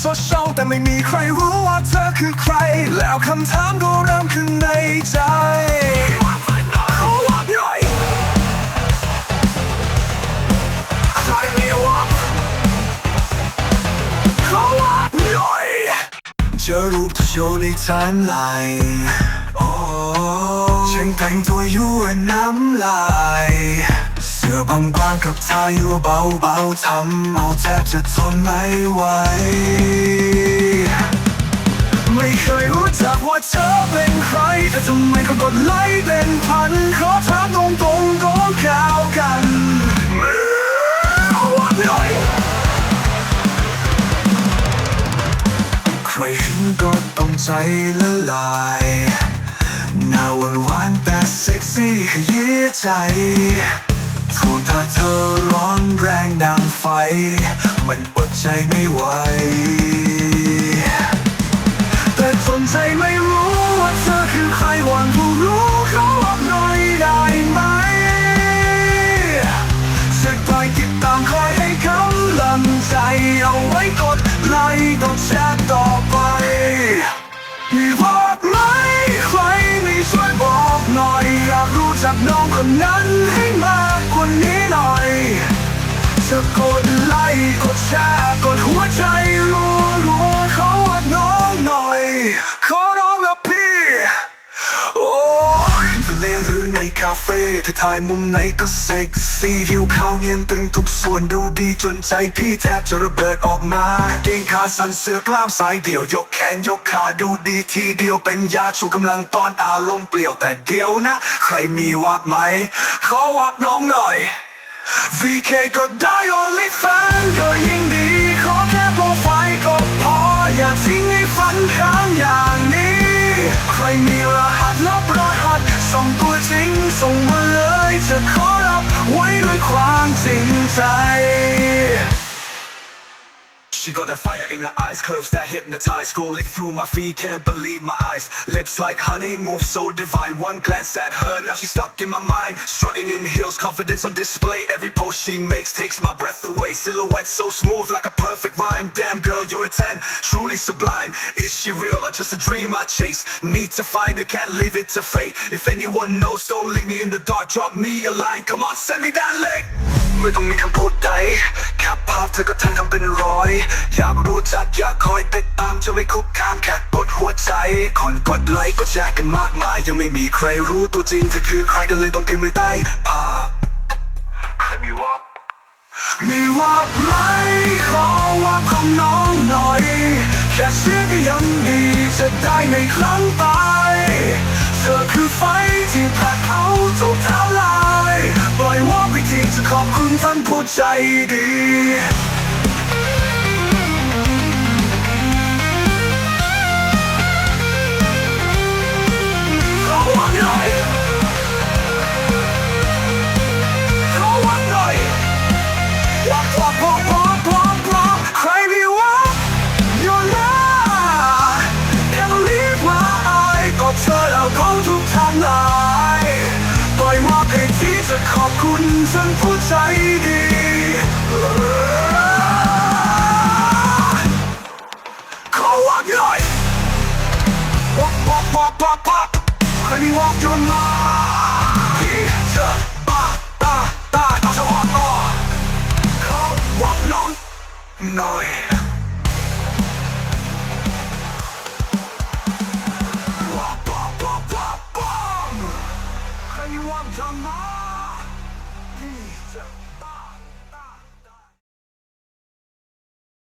โซเชียลแต่ไม่มีใครรู้ว่าเธอคือใคร แล้วคำถามก็เริ่มขึ้นในใจขอว่าหน่อยใครมีวะขอว่าหน่อยเจอรูปเธอโชว์ในไทม์ไลน์โอ้ฉันแต่งตัวอยู่น้ำลาย เสื้อบางกับทาอยู่เบาๆทำเอาแทบจะทนไม่ไหว ไม่เคยรู้จักว่าเธอเป็นใคร แต่ทำไมเขากดไลค์เป็นพันขอถามตรงๆก็ข่าวกันใครเห็นก็ต้องใจละลายหน้าหวานหวานแต่เซ็กซี่ขยี้ใจ ถูกถ้าเธอร้อนแรงดังไฟ มันอดใจไม่ไหว แต่สนใจไม่รู้ว่าเธอคือใครหวังผู้รู้เขาบอกหน่อยได้ไหมสักคอยติดตามคอยให้กำลังใจ เอาไว้กดไลค์กดแชร์ต่อไปมีบอกไหมใครไม่ช่วยบอกหน่อย อยากรู้จักน้องคนนั้นให้มา จะกดไลค์กดแชร์กดหัวใจรัวรัวๆขอว่าน้องหน่อยขอร้องกับพี่ โอ้ยทะเลหรือในคาเฟ่ถ้าถ่ายมุมไหนก็เซ็กซี่ผิวขาวเนียนตึงทุกส่วนดูดีจนใจพี่แทบจะระเบิดออกมาเกงขาสั้นเสื้อกล้ามสายเดี่ยวยกแขนยกขาดูดีทีเดียวเป็นยาชูกำลังตอนอารมณ์เปลี่ยวแต่เดียวนะ ใครมีวักไหมขอวักน้องหน่อย VK ก็ได้ only fan ก็ยิ่งดี ขอแค่โปรไฟล์ก็พอ อย่าทิ้งให้ฝันค้างอย่างนี้ ใครมีรหัสลับรหัส ส่งตัวจริง ส่งมาเลย จะขอรับไว้ด้วยความจริงใจ She got that fire in her eyes, curves that hypnotize, scrolling through my feed, can't believe my eyes. Lips like honey, move so divine. One glance at her, now she's stuck in my mind. Strutting in heels, confidence on display. Every post she makes takes my breath away. Silhouette so smooth, like a perfect rhyme. Damn girl, you're a 10, truly sublime. Is she real or just a dream I chase? Need to find her, can't leave it to fate. If anyone knows, don't leave me in the dark, drop me a line. Come on, send me that link. ไม่ต้องมีคำพูดใดแค่ภาพเธอก็ทันทำเป็นร้อย อยากรู้จักอยากคอยติดตามจะไม่คุกคามแค่กดหัวใจคนกดไลค์ก็แชร์กันมากมาย ยังไม่มีใครรู้ตัวจริงเธอคือใครกันเลยต้องพิมพ์ไว้ใต้ภาพมีว่ามีว่าไหมขอว่าของน้องหน่อยแค่เสียงก็ยังดีจะได้ไม่คลั่งไป เธอคือไฟที่พัด ใจดีขอว่าหน่อยขอว่าหน่อยวักวักวักวักวักวักใครมีวักอยู่นะแค่รีบมาอายก็เธอแล้วก็ทุกทางลายปล่อยว่าเพลงที่จะขอบคุณฉันผู้ใวักวักวักวักวักใครมีวักอยู่นะที่จะตาตาตาเอาจะวักต่อเขาหวังน้องหน่อยว้าว้าว้าว้าว้าใครหวังจังนะที่จะ